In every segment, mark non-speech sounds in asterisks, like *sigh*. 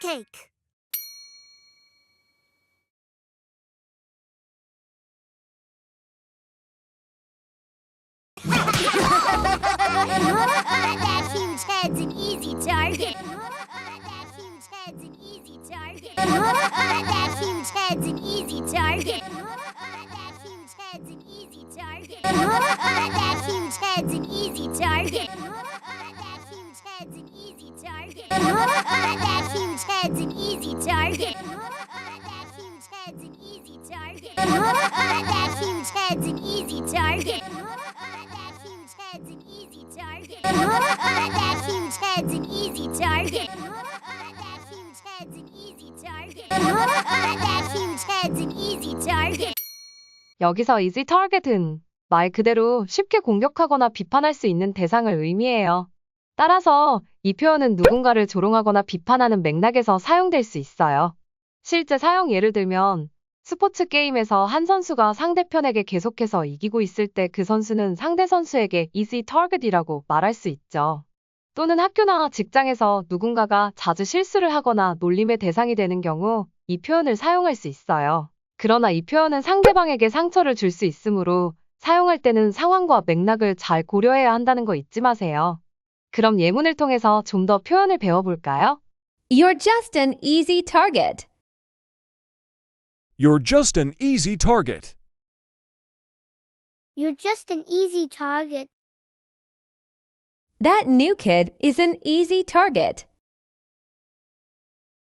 cupcake. that *laughs* huge head's an easy target. that huge head's an easy target. that huge head's an easy target. that huge head's an easy target. that huge head's an easy target. that huge head's an easy target. that huge head's an easy target. that huge head's an easy target. that huge head's an easy target. That huge head's an easy target. that huge head's an easy target. that huge head's an easy target. that huge head's an easy target. 여기서 easy target은 말 그대로 쉽게 공격하거나 비판할 수 있는 대상을 의미해요. 따라서 이 표현은 누군가를 조롱하거나 비판하는 맥락에서 사용될 수 있어요. 실제 사용 예를 들면 스포츠 게임에서 한 선수가 상대편에게 계속해서 이기고 있을 때 그 선수는 상대 선수에게 easy target이라고 말할 수 있죠. 또는 학교나 직장에서 누군가가 자주 실수를 하거나 놀림의 대상이 되는 경우 이 표현을 사용할 수 있어요. 그러나 이 표현은 상대방에게 상처를 줄 수 있으므로 사용할 때는 상황과 맥락을 잘 고려해야 한다는 거 잊지 마세요. 그럼 예문을 통해서 좀 더 표현을 배워볼까요? You're just an easy target. You're just an easy target. You're just an easy target. That new kid is an easy target.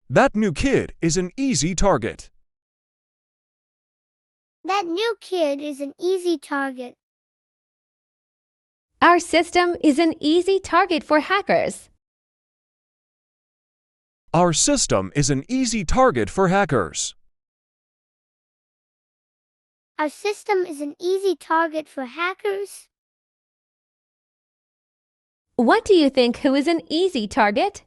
That new kid is an easy target. That new kid is an easy target. Our system is an easy target for hackers. Our system is an easy target for hackers. Our system is an easy target for hackers. What do you think who is an easy target?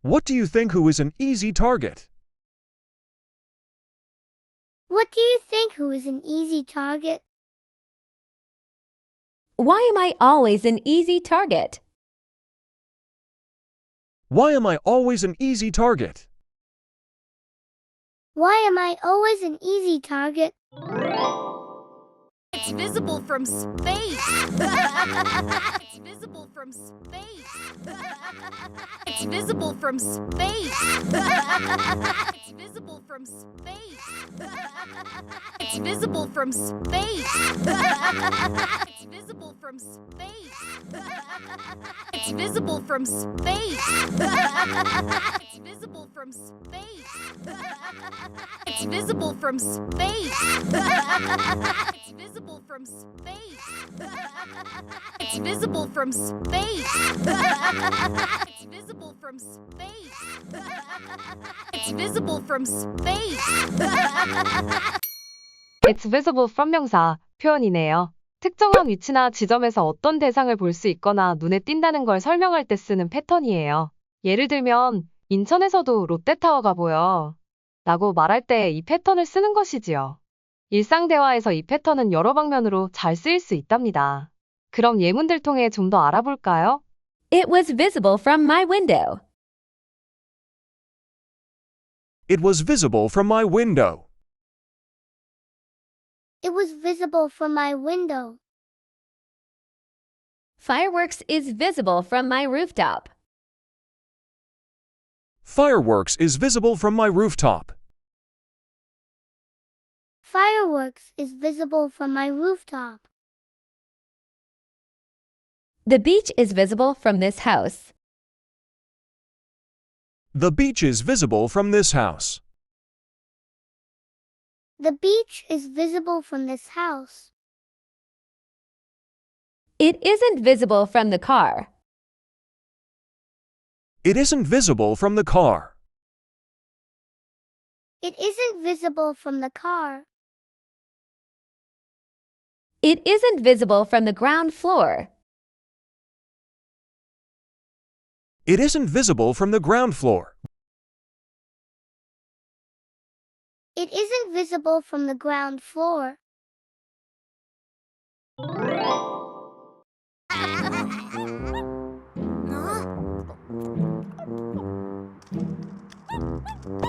What do you think who is an easy target? What do you think who is an easy target? Why am I always an easy target? Why am I always an easy target? Why am I always an easy target? It's visible from space. it's visible from space. it's visible from space. it's visible from space. it's visible from space it's visible from space. *laughs* it's visible from space. *laughs* it's visible from space. *laughs* It's visible from space. It's visible from space. It's visible from space. It's visible from space. It's visible from space. It's visible from 명사 표현이네요. 특정한 위치나 지점에서 어떤 대상을 볼 수 있거나 눈에 띈다는 걸 설명할 때 쓰는 패턴이에요. 예를 들면 인천에서도 롯데타워가 보여 라고 말할 때 이 패턴을 쓰는 것이지요. 일상 대화에서 이 패턴은 여러 방면으로 잘 쓰일 수 있답니다. 그럼 예문들 통해 좀 더 알아볼까요? It was visible from my window. It was visible from my window. It was visible from my window. Fireworks is visible from my rooftop. Fireworks is visible from my rooftop. Fireworks is visible from my rooftop. The beach is visible from this house. The beach is visible from this house. The beach is visible from this house. It isn't visible from the car. It isn't visible from the car. It isn't visible from the car. It isn't visible from the ground floor. It isn't visible from the ground floor. Visible from the ground floor. *laughs*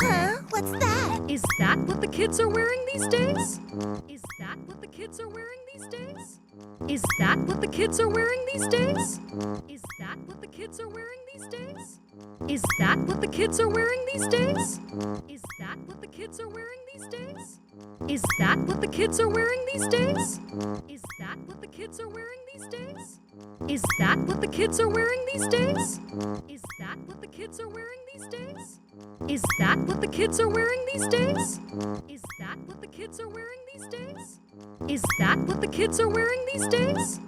Huh? What's that? Is that what the kids are wearing these days? Is that what the kids are wearing these days? Is that what the kids are wearing these days? Is that what the kids are wearing these days? Is that what the kids are wearing these days? Is that what the kids are wearing these days? Is that what the kids are wearing these days? Is that what the kids are wearing these days? Is that what the kids are wearing these days? Is that what the kids are wearing these days? Is that what the kids are wearing these days? Is that what the kids are wearing these days? Is that what the kids are wearing these days?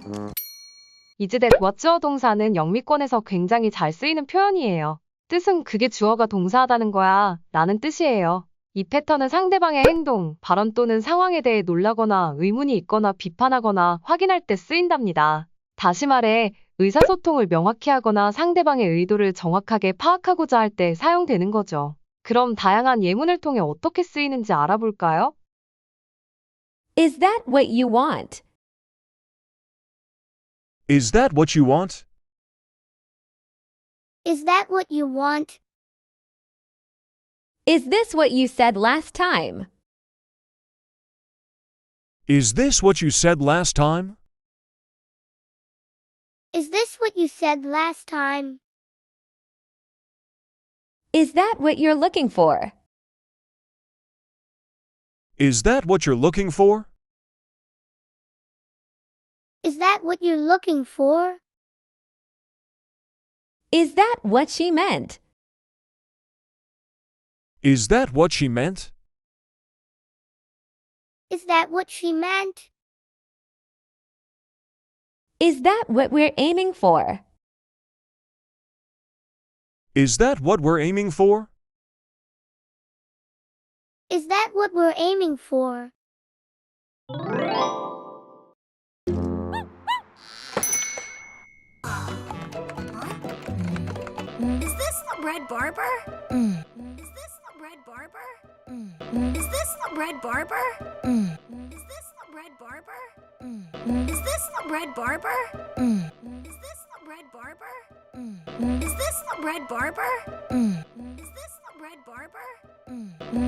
이즈댓 what주어 동사는 영미권에서 굉장히 잘 쓰이는 표현이에요. 뜻은 그게 주어가 동사하다는 거야 라는 뜻이에요. 이 패턴은 상대방의 행동, 발언 또는 상황에 대해 놀라거나 의문이 있거나 비판하거나 확인할 때 쓰인답니다. 다시 말해 의사소통을 명확히 하거나 상대방의 의도를 정확하게 파악하고자 할 때 사용되는 거죠. 그럼 다양한 예문을 통해 어떻게 쓰이는지 알아볼까요? Is that what you want? Is that what you want? Is that what you want? Is this what you said last time? Is this what you said last time? Is this what you said last time? Is that what you're looking for? Is that what you're looking for? Is that what you're looking for? Is that what she meant? Is that what she meant? Is that what she meant? Is that what we're aiming for? Is that what we're aiming for? Is that what we're aiming for? Is this the Red Barber? Is this the Red Barber? Is this the Red Barber? Is this the Red Barber? Is this the Red Barber? Is this the Red Barber? Is this the Red Barber?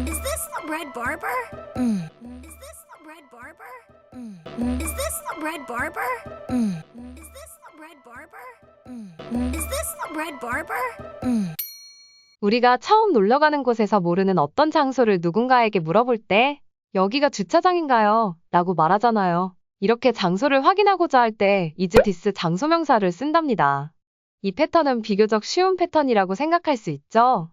Is this the Red Barber? Is this the Red Barber? Is this the Red Barber? Is this the Red Barber? Is this the Red Barber? 우리가 처음 놀러 가는 곳에서 모르는 어떤 장소를 누군가에게 물어볼 때, 여기가 주차장인가요? 라고 말하잖아요. 이렇게 장소를 확인하고자 할 때, is this 장소 명사를 쓴답니다. 이 패턴은 비교적 쉬운 패턴이라고 생각할 수 있죠?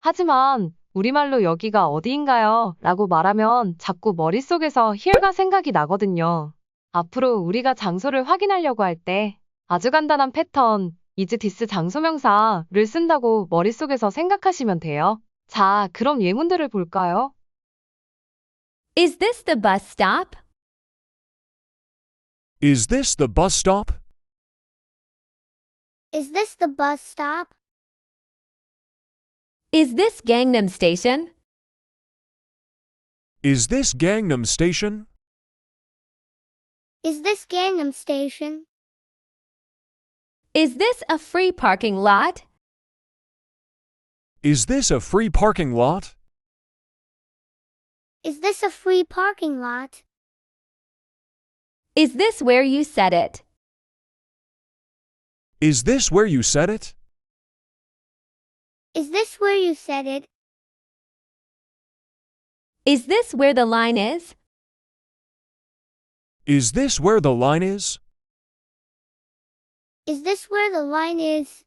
하지만, 우리말로 여기가 어디인가요? 라고 말하면 자꾸 머릿속에서 here가 생각이 나거든요. 앞으로 우리가 장소를 확인하려고 할 때, 아주 간단한 패턴, is this 장소명사를 쓴다고 머릿속에서 생각하시면 돼요. 자, 그럼 예문들을 볼까요? Is this the bus stop? Is this the bus stop? Is this the bus stop? Is this Gangnam Station? Is this Gangnam Station? Is this Gangnam Station? Is this a free parking lot? Is this a free parking lot? Is this a free parking lot? Is this where you said it? Is this where you said it? Is this where you said it? Is this where the line is? Is this where the line is? Is this where the line is?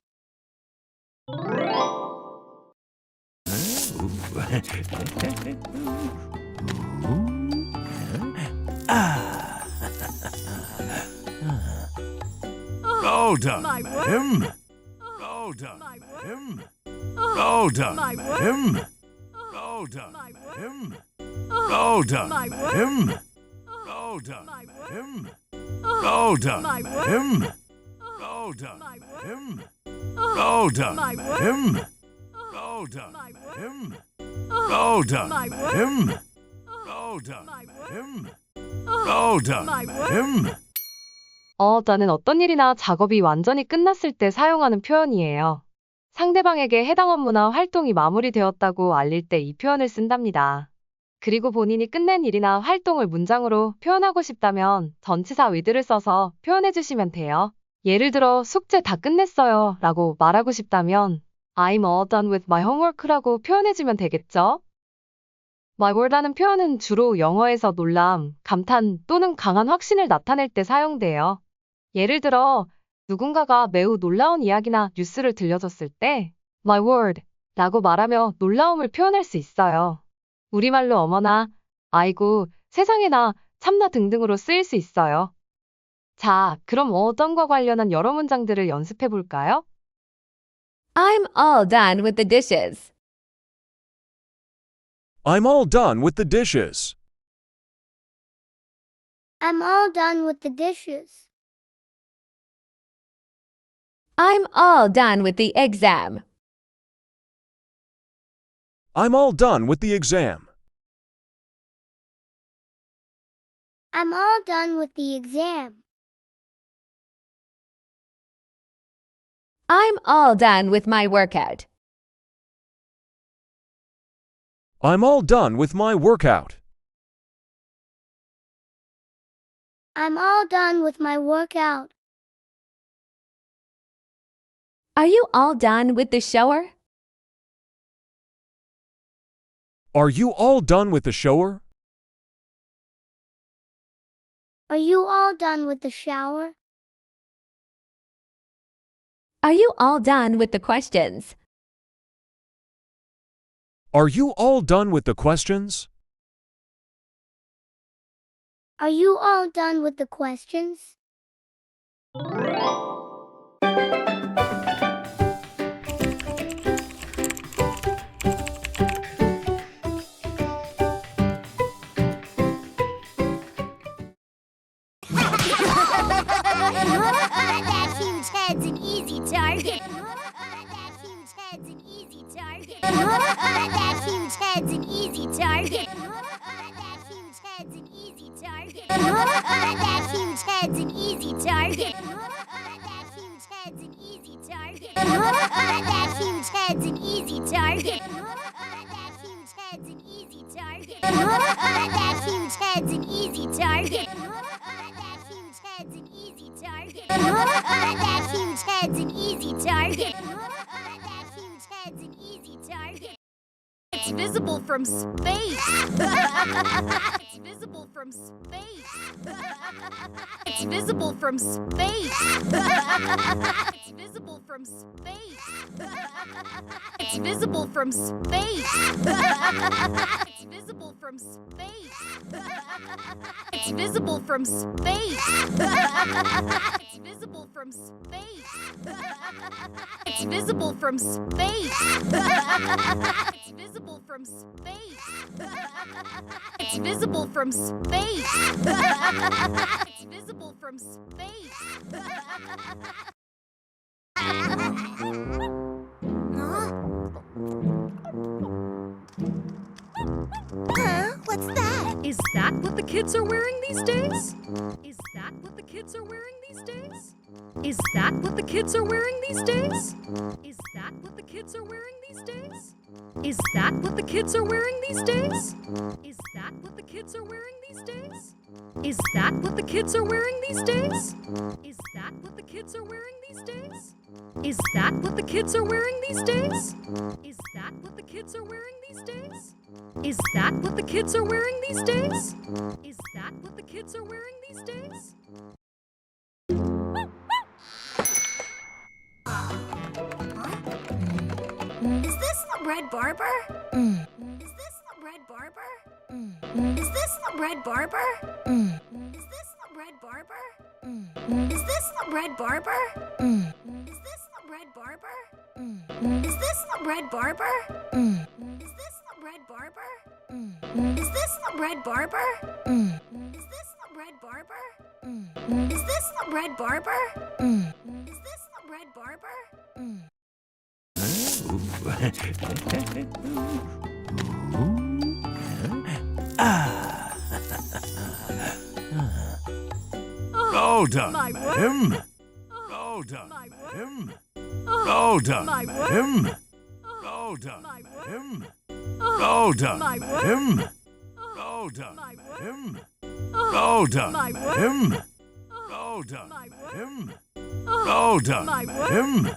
*laughs* Ah. Well done, my madam. Word. Well done, my madam. Oh, well done, my madam. Word. Well done, my madam. Oh, well done, my madam. Word. Well done, my madam. Oh, well done, my madam. Word. Well done, madam. Well done, madam. Well done, madam. Well done, madam. Well done, madam. Well done, madam. 어, 나는 어떤 일이나 작업이 완전히 끝났을 때 사용하는 표현이에요. 상대방에게 해당 업무나 활동이 마무리되었다고 알릴 때 이 표현을 쓴답니다. 그리고 본인이 끝낸 일이나 활동을 문장으로 표현하고 싶다면 전치사 with를 써서 표현해 주시면 돼요. 예를 들어 숙제 다 끝냈어요 라고 말하고 싶다면 I'm all done with my homework라고 표현해 주면 되겠죠? My word라는 표현은 주로 영어에서 놀람, 감탄 또는 강한 확신을 나타낼 때 사용돼요. 예를 들어 누군가가 매우 놀라운 이야기나 뉴스를 들려줬을 때 My word 라고 말하며 놀라움을 표현할 수 있어요. 우리말로 어머나, 아이고, 세상에나, 참나 등등으로 쓰일 수 있어요. 자, 그럼 어떤과 관련한 여러 문장들을 연습해 볼까요? I'm all done with the dishes. I'm all done with the dishes. I'm all done with the dishes. I'm all done with the exam. I'm all done with the exam. I'm all done with the exam. I'm all done with my workout. I'm all done with my workout. I'm all done with my workout. Are you all done with the shower? Are you all done with the shower? Are you all done with the shower? Are you all done with the questions? Are you all done with the questions? Are you all done with the questions? That *laughs* huge head's an easy target. that huge head's an easy target. that huge head's an easy target. that huge head's an easy target. that huge head's an easy target. that huge head's an easy target. that huge head's an easy target. that huge head's an easy target. that huge head's an easy target. That huge head's an easy target. That huge head's an easy target. It's visible from space. it's visible from space. it's visible from space. it's visible from space. it's visible from space. it's visible from space. it's visible from space. it's visible from space. *laughs* it's visible from space. *laughs* it's visible from space. *laughs* it's visible from space. it's visible from space. Huh? Is that what the kids are wearing these days? Is that what the kids are wearing these days? Is that what the kids are wearing these days? Is that what the kids are wearing these days? Is that what the kids are wearing these days? Is that what the kids are wearing these days? Is that what the kids are wearing these days? Is that what the kids are wearing these days? Is that what the kids are wearing these days? Is that what the kids are wearing these days? Is that what the kids are wearing these days? Is that what the kids are wearing these days? Is this the Red Barber? Is this the Red Barber? Is this the Red Barber? Is this the Red Barber? Is this the Red Barber? Is this the Red Barber? Is this the Red Barber? Mm. Is this the Red Barber? Mm. Is this the Red Barber? Mm. Is this the Red Barber? Is this the Red Barber? Oh, well done, my madam. word. Oh, oh, well done, my word. madam. Oh, Well done, My word. madam. Well done, My word. Oh, well done, my madam. Word. Well done, my madam. Oh, well done, my madam. Word. Well done, my madam. Oh, well done, my madam. Word.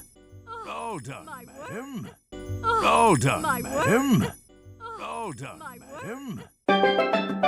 Well done, my madam. Word. Well done, my madam. Word. Well done, madam.